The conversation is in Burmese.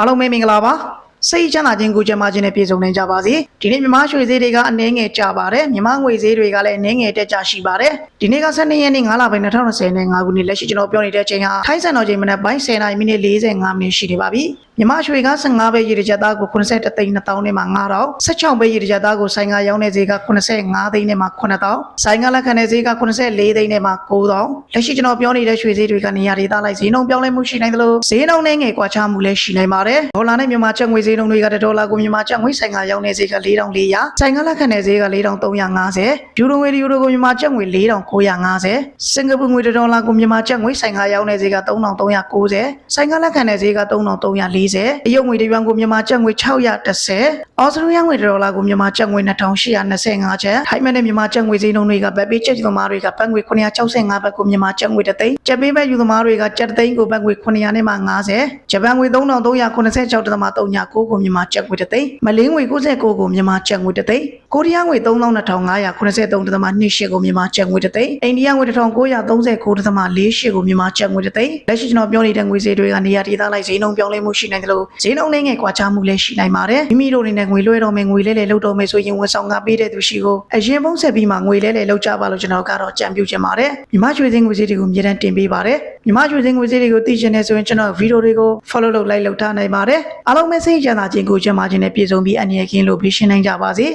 အားလုံးပဲမင်္ဂလာပါစိတ်ချမ်းသာခြင်းကိုကြံပါခြင်းနဲ့ပြည့်စုံနိုင်ကြပါစေဒီနေ့မြမရွှေဈေးတွေကအနေငယ်ကြပါတယ်မြမငွေဈေးတွေကလည်းအနေငယ်တက်ကြရှိပါတယ်ဒီနေ့က12ရက်နေ့9လပိုင်း2020နဲ့5ခုနှစ်လက်ရှိကျွန်တော်ပြောနေတဲ့အချိန်ဟာထိုင်းစံတော်ချိန်မနက်ပိုင်း10နာရီမိနစ်45မိနစ်ရှိနေပါပြီ မြမရွှေက15ပဲရေတကြသားကို83သိန်း2000နဲ့မှ9000 16ပဲရေတကြသားကိုဆိုင်ကရောင်းတဲ့ဈေးက85သိန်းနဲ့မှ9000ဆိုင်ကလက်ခံတဲ့ဈေးက84သိန်းနဲ့မှ9000လက်ရှိကျွန်တော်ပြောနေတဲ့ရွှေဈေးတွေကနေရာဒေသလိုက်ဈေးနှုန်းပြောင်းလဲမှုရှိနိုင်သလိုဈေးနှုန်းနဲ့ငယ်ကွာခြားမှုလည်းရှိနိုင်ပါတယ်ဒေါ်လာနဲ့မြန်မာကျပ်ငွေဈေးနှုန်းတွေကဒေါ်လာကိုမြန်မာကျပ်ငွေဆိုင်ကရောင်းတဲ့ဈေးက4400ဆိုင်ကလက်ခံတဲ့ဈေးက4350ယူရိုငွေယူရိုကိုမြန်မာကျပ်ငွေ4950စင်ကာပူငွေဒေါ်လာကိုမြန်မာကျပ်ငွေဆိုင်ကရောင်းတဲ့ဈေးက3390ဆိုင်ကလက်ခံတဲ့ဈေးက3340တရုတ်ငွေတရွမ်ကိုမြန်မာကျပ်ငွေ610ဩစတြေးလျငွေဒေါ်လာကိုမြန်မာကျပ်ငွေ2825ကျပ်ထိုင်းမနဲ့မြန်မာကျပ်ငွေဈေးနှုန်းတွေကဗတ်ပေးချက်ယူသမားတွေကဘတ်ငွေ965ဘတ်ကိုမြန်မာကျပ်ငွေတသိန်းကျပ်ပေးဘတ်ယူသမားတွေကကျပ်တသိန်းကိုဘတ်ငွေ900နဲ့မှ90ဂျပန်ငွေ3386.39ကိုမြန်မာကျပ်ငွေတသိန်းမလေးငွေ69ကိုမြန်မာကျပ်ငွေတသိန်းကိုရီးယားငွေ32,583.28ကိုမြန်မာကျပ်ငွေတသိန်းအိန္ဒိယငွေ1939.48ကိုမြန်မာကျပ်ငွေတသိန်းလက်ရှိကျွန်တော်ပြောနေတဲ့ငွေဈေးတွေကနေရာဒေသလိုက်ဈေးနှုန်းပြောင်းလဲမှုရှိနိုင်တယ်လို့ဈေးနှုန်းနဲ့ငယ်ကွာခြားမှုလည်းရှိနိုင်ပါတယ်မိမိတို့အနေနဲ့ငွေလွှဲတော်မယ်ငွေလဲလဲလုပ်တော်မယ်ဆိုရင်ဝန်ဆောင်ကပေးတဲ့သူရှိကိုအရင်ပုံဆက်ပြီးမှငွေလဲလဲလုပ်ကြပါလို့ကျွန်တော်ကတော့ကြံပြုချင်ပါတယ်မြန်မာရွှေစင်းငွေဈေးတွေကိုအမြဲတမ်းတင်ပေးပါတယ်မြန်မာရွှေစင်းငွေဈေးတွေကိုသိချင်တဲ့ဆိုရင်ကျွန်တော်ဗီဒီယိုတွေကို follow လုပ် like လုပ်ထားနိုင်ပါတယ်အားလုံးပဲစိတ်ချမ်းသာခြင်းကိုကြံပါခြင်းနဲ့ပြည့်စုံပြီးအနေရကင်းလို့ပြီးရှင်းနိုင်ကြပါစေ